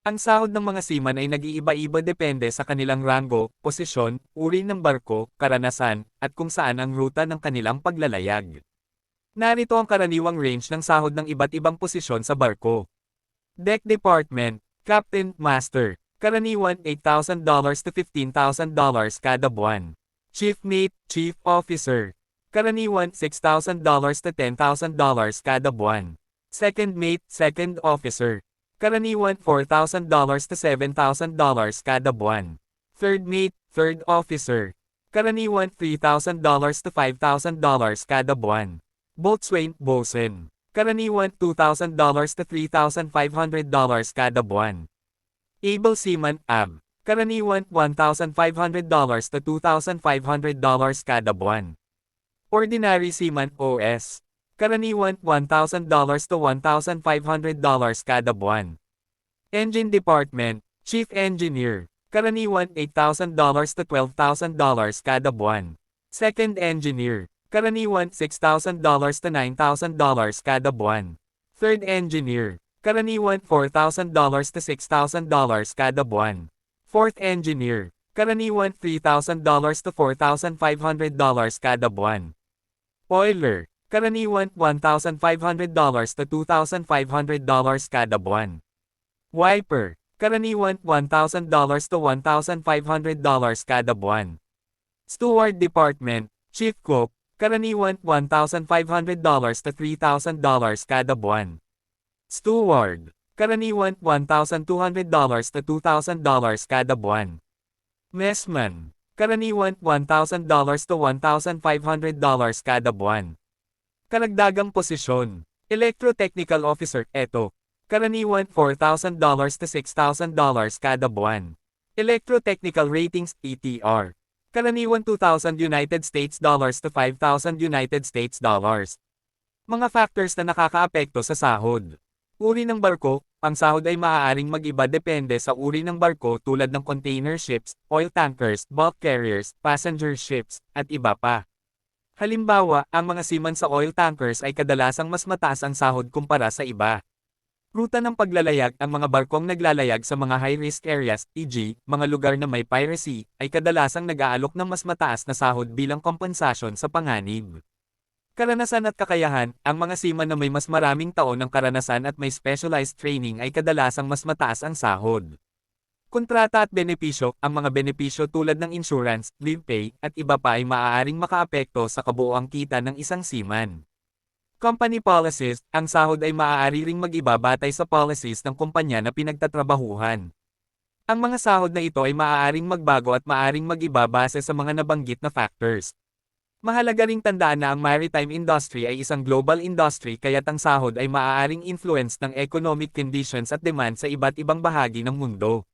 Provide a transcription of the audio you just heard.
Ang sahod ng mga seaman ay nag-iiba-iba depende sa kanilang rango, posisyon, uri ng barko, karanasan, at kung saan ang ruta ng kanilang paglalayag. Narito ang karaniwang range ng sahod ng iba't ibang posisyon sa barko. Deck Department, Captain, Master, karaniwan $8,000 to $15,000 kada buwan. Chief Mate, Chief Officer, karaniwan $6,000 to $10,000 kada buwan. Second Mate, Second Officer, karaniwan $4,000 to $7,000 kada buwan. Third Mate, Third Officer, karaniwan $3,000 to $5,000 kada buwan. Boatswain, Bosun, karaniwan $2,000 to $3,500 kada buwan. Able Seaman, AB, karaniwan $1,500 to $2,500 kada buwan. Ordinary Seaman, OS, karaniwan $1,000 to $1,500 kada buwan. Engine Department, Chief Engineer, karaniwan $8,000 to $12,000 kada buwan. Second Engineer, karaniwan $6,000 to $9,000 kada buwan. Third Engineer, karaniwan $4,000 to $6,000 kada buwan. Fourth Engineer, karaniwan $3,000 to $4,500 kada buwan. Oiler, karaniwan $1,500 to $2,500 kada buwan. Wiper, karaniwan $1,000 to $1,500 kada buwan. Steward Department, Chief Cook, karaniwan $1,500 to $3,000 kada buwan. Steward, karaniwan $1,200 to $2,000 kada buwan. Messman, karaniwan $1,000 to $1,500 kada buwan. Karagdagang posisyon, Electrotechnical Officer, eto, karaniwan $4,000 to $6,000 kada buwan. Electrotechnical Ratings, ETR, karaniwan 2,000 United States dollars to 5,000 United States dollars. Mga factors na nakakaapekto sa sahod. Uri ng barko, ang sahod ay maaaring mag-iba depende sa uri ng barko tulad ng container ships, oil tankers, bulk carriers, passenger ships, at iba pa. Halimbawa, ang mga seaman sa oil tankers ay kadalasang mas mataas ang sahod kumpara sa iba. Ruta ng paglalayag Ang mga barkong naglalayag sa mga high-risk areas, e.g., mga lugar na may piracy, ay kadalasang nag-aalok ng mas mataas na sahod bilang kompensasyon sa panganib. Karanasan at kakayahan, ang mga seaman na may mas maraming taon ng karanasan at may specialized training ay kadalasang mas mataas ang sahod. Kontrata at benepisyo, ang mga benepisyo tulad ng insurance, leave pay, at iba pa ay maaaring makaapekto sa kabuoang kita ng isang seaman. Company policies, ang sahod ay maaari ring mag-iba batay sa policies ng kumpanya na pinagtatrabahuhan. Ang mga sahod na ito ay maaaring magbago at maaaring mag-iba base sa mga nabanggit na factors. Mahalaga ring tandaan na ang maritime industry ay isang global industry kaya't ang sahod ay maaaring influence ng economic conditions at demand sa iba't ibang bahagi ng mundo.